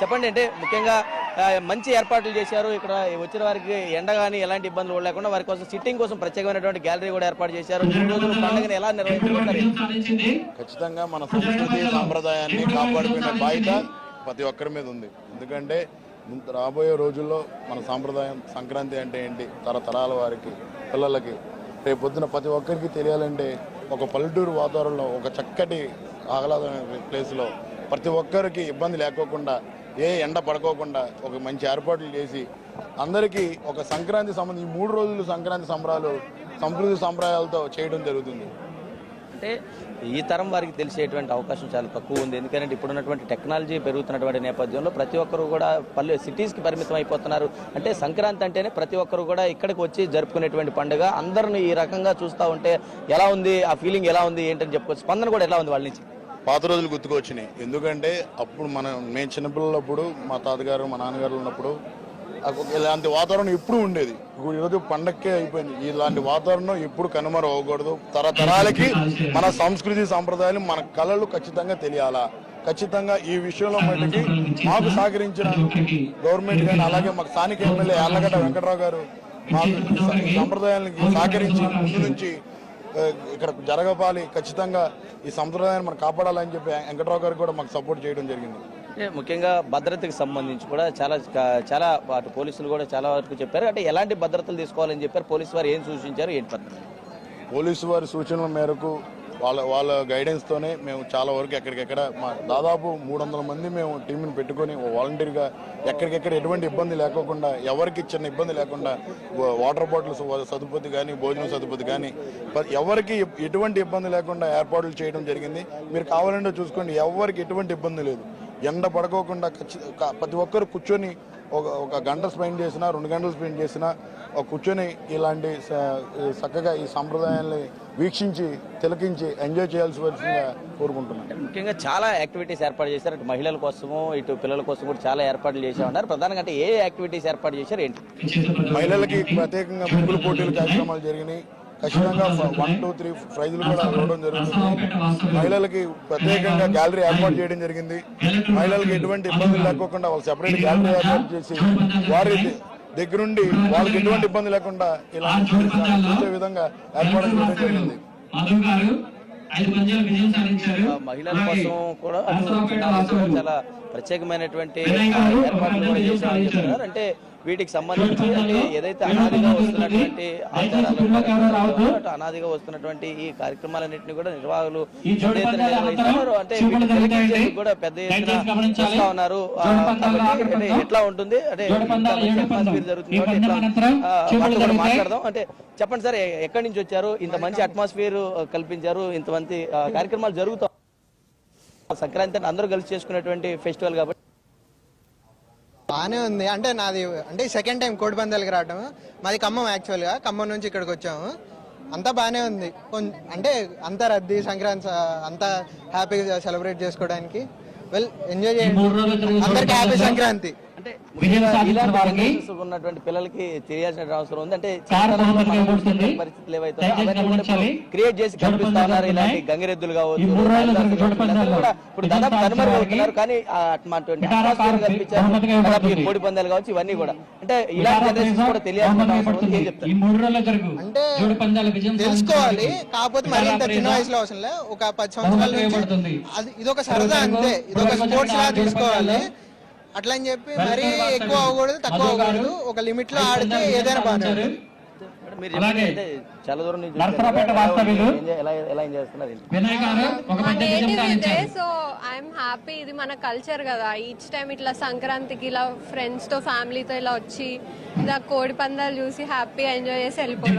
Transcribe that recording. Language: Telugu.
చెప్పండి అంటే ముఖ్యంగా మంచి ఏర్పాట్లు చేశారు. ఇక్కడ వచ్చిన వారికి ఎండ కానీ ఎలాంటి ఇబ్బందులు లేకుండా వారి కోసం సిట్టింగ్ కోసం ప్రత్యేకమైనటువంటి గ్యాలరీ కూడా ఏర్పాటు చేశారు. మూడు రోజులు పండుగను ఎలా నిర్వహించుకుంటారు ఖచ్చితంగా మన సంస్కృతి సాంప్రదాయాన్ని కాపాడుకునే బాధ్యత ప్రతి ఒక్కరి మీద ఉంది. ఎందుకంటే రాబోయే రోజుల్లో మన సాంప్రదాయం సంక్రాంతి అంటే ఏంటి? తరతరాల వారికి పిల్లలకి రేపు పొద్దున ప్రతి ఒక్కరికి తెలియాలంటే ఒక పల్లెటూరు వాతావరణంలో ఒక చక్కటి ఆహ్లాదమైన ప్లేస్లో ప్రతి ఒక్కరికి ఇబ్బంది లేకోకుండా ఏ ఎండ పడుకోకుండా ఒక మంచి ఏర్పాట్లు చేసి అందరికీ ఒక సంక్రాంతి సంబంధించి మూడు రోజులు సంక్రాంతి సంబరాలు సంస్కృతి సంప్రదాయాలతో చేయడం జరుగుతుంది. అంటే ఈ తరం వారికి తెలిసేటువంటి అవకాశం చాలా తక్కువ ఉంది. ఎందుకంటే ఇప్పుడున్నటువంటి టెక్నాలజీ పెరుగుతున్నటువంటి నేపథ్యంలో ప్రతి ఒక్కరు కూడా పల్లె సిటీస్కి పరిమితం అయిపోతున్నారు. అంటే సంక్రాంతి అంటేనే ప్రతి ఒక్కరు కూడా ఇక్కడికి వచ్చి జరుపుకునేటువంటి పండుగ. అందరిని ఈ రకంగా చూస్తూ ఉంటే ఎలా ఉంది? ఆ ఫీలింగ్ ఎలా ఉంది? ఏంటని చెప్పుకోవచ్చు స్పందన కూడా ఎలా ఉంది వాళ్ళ నుంచి? పాత రోజులు గుర్తుకొచ్చినాయి. ఎందుకంటే అప్పుడు మనం మేము చిన్నపిల్లలప్పుడు మా తాతగారు మా నాన్నగారు ఉన్నప్పుడు ఇలాంటి వాతావరణం ఎప్పుడు ఉండేది. ఇప్పుడు ఈరోజు పండక్కే అయిపోయింది. ఇలాంటి వాతావరణం ఎప్పుడు కనుమరు అవ్వకూడదు తరతరాలకి మన సంస్కృతి సాంప్రదాయాలు మన కళలు ఖచ్చితంగా తెలియాలా? ఖచ్చితంగా ఈ విషయంలో మటుకి మాకు సహకరించిన గవర్నమెంట్ కానీ అలాగే మాకు స్థానిక ఎమ్మెల్యే యార్లగడ్డ వెంకట్రావు గారు మాకు ఈ సంప్రదాయాలకి సహకరించి ముందు నుంచి ఇక్కడ జరగపాలి ఖచ్చితంగా ఈ సంప్రదాయాన్ని మనం కాపాడాలని చెప్పి వెంకట్రావు గారు కూడా మాకు సపోర్ట్ చేయడం జరిగింది. ముఖ్యంగా భద్రతకి సంబంధించి కూడా చాలా చాలా అటు పోలీసులు కూడా చాలా వరకు చెప్పారు. అంటే ఎలాంటి భద్రతలు తీసుకోవాలని చెప్పారు? పోలీసు వారు ఏం సూచించారు? ఏంటి పద్ధతి పోలీసు వారి సూచనల మేరకు వాళ్ళ వాళ్ళ గైడెన్స్తోనే మేము చాలా వరకు ఎక్కడికెక్కడ మా దాదాపు మూడు వందల మంది మేము టీంని పెట్టుకొని వాలంటీర్గా ఎక్కడికెక్కడ ఎటువంటి ఇబ్బంది లేకోకుండా ఎవరికి చిన్న ఇబ్బంది లేకుండా వాటర్ బాటిల్స్ సదుపతి కానీ భోజనం సదుపతి కానీ ఎవరికి ఎటువంటి ఇబ్బంది లేకుండా ఏర్పాట్లు చేయడం జరిగింది. మీరు కావాలంటే చూసుకోండి ఎవరికి ఎటువంటి ఇబ్బంది లేదు. ఎండ పడుకోకుండా ప్రతి ఒక్కరు కూర్చొని ఒక ఒక గంట స్పెండ్ చేసినా రెండు గంటలు స్పెండ్ చేసినా ఒక కూర్చొని ఇలాంటి చక్కగా ఈ సంప్రదాయాల్ని వీక్షించి తిలకించి ఎంజాయ్ చేయాల్సి వచ్చిందిగా కోరుకుంటున్నాను. ముఖ్యంగా చాలా యాక్టివిటీస్ ఏర్పాటు చేశారు. అటు మహిళల కోసము ఇటు పిల్లల కోసం కూడా చాలా ఏర్పాట్లు చేసా ఉన్నారు ప్రధానంగా అంటే ఏ యాక్టివిటీస్ ఏర్పాటు చేశారు ఏంటి? మహిళలకి ప్రత్యేకంగా ముగ్గులు పోటీలు కార్యక్రమాలు జరిగినాయి. ఖచ్చితంగా వన్ టూ త్రీ ప్రైజులు కూడా ఇవ్వడం జరుగుతుంది మహిళలకి ప్రత్యేకంగా గ్యాలరీ ఏర్పాటు చేయడం జరిగింది. మహిళలకి ఎటువంటి ఇబ్బందులు లేకోకుండా వాళ్ళు సెపరేట్ గ్యాలరీ ఏర్పాటు చేసి వారి దగ్గరుండి వాళ్ళకి ఎటువంటి ఇబ్బంది లేకుండా ఇలా చూసే విధంగా ఏర్పాటు చేయడం జరిగింది. మహిళల కోసం కూడా చాలా ప్రత్యేకమైనటువంటి ఏర్పాట్లు కూడా చెప్తున్నారు అంటే వీటికి సంబంధించి అంటే ఏదైతే అనాదిగా వస్తున్నటువంటి ఆచారాలు అటు అనాదిగా వస్తున్నటువంటి ఈ కార్యక్రమాలన్నింటినీ కూడా నిర్వాహకులు నిర్వహిస్తున్నారు. అంటే కూడా పెద్ద ఎత్తున. చూస్తా ఉన్నారు. అంటే. ఎట్లా ఉంటుంది? అంటే ఇంత మంచి జరుగుతుంది కాబట్టి. మాట్లాడదాం. అంటే చెప్పండి సార్ ఎక్కడి నుంచి వచ్చారు? ఇంత మంచి అట్మాస్ఫియర్ కల్పించారు. ఇంతమంది ఆ, కార్యక్రమాలు జరుగుతాయి. సంక్రాంతి అంటే అందరూ కలిసి చేసుకునేటువంటి ఫెస్టివల్ కాబట్టి బాగానే ఉంది. అంటే నాది అంటే సెకండ్ టైం కోడి పందాలకి రావడం మాది ఖమ్మం యాక్చువల్గా ఖమ్మం నుంచి ఇక్కడికి వచ్చాము. అంతా బాగానే ఉంది. అంటే అంతా రద్దీ సంక్రాంతి అంతా హ్యాపీగా సెలబ్రేట్ చేసుకోవడానికి. వెల్ ఎంజాయ్ చేయండి. అందరికి హ్యాపీ. సంక్రాంతి. అంటే ఉన్నటువంటి పిల్లలకి తెలియాల్సిన అవసరం ఉంది అంటే. పరిస్థితులు ఏవైతే. క్రియేట్ చేసి ఇలాంటి. గంగిరెద్దులు కావచ్చు ఇప్పుడు దాదాపు కనుమరుగవుతున్నారు కానీ అటువంటి. కోడి పందాలు కావచ్చు ఇవన్నీ కూడా అంటే ఇలాంటి కూడా తెలియాల్సిన అవసరం ఉంది. తెలుసుకోవాలి కాకపోతే వారికి మరి ఇంత విటారా చిన్న వయసులో అవసరం లే ఒక పది సంవత్సరాల నుంచి. అది ఇదొక సరదా అంతే ఇదొక ఇరవై స్పోర్ట్స్ లా తీసుకోవాలి. అట్లా అని చెప్పి మరీ. ఎక్కువ అవ్వకూడదు తక్కువ అవ్వకూడదు. ఒక లిమిట్లో ఆడితే ఏదైనా చాలా దూరం సాధించారు. సో ఐఎమ్ హ్యాపీ ఇది మన కల్చర్ కదా. ఈచ్ టైం ఇట్లా సంక్రాంతికి ఇలా ఫ్రెండ్స్తో ఫ్యామిలీతో ఇలా వచ్చి ఇలా కోడి పందాలు చూసి హ్యాపీ ఎంజాయ్ చేసి వెళ్ళిపోతాం.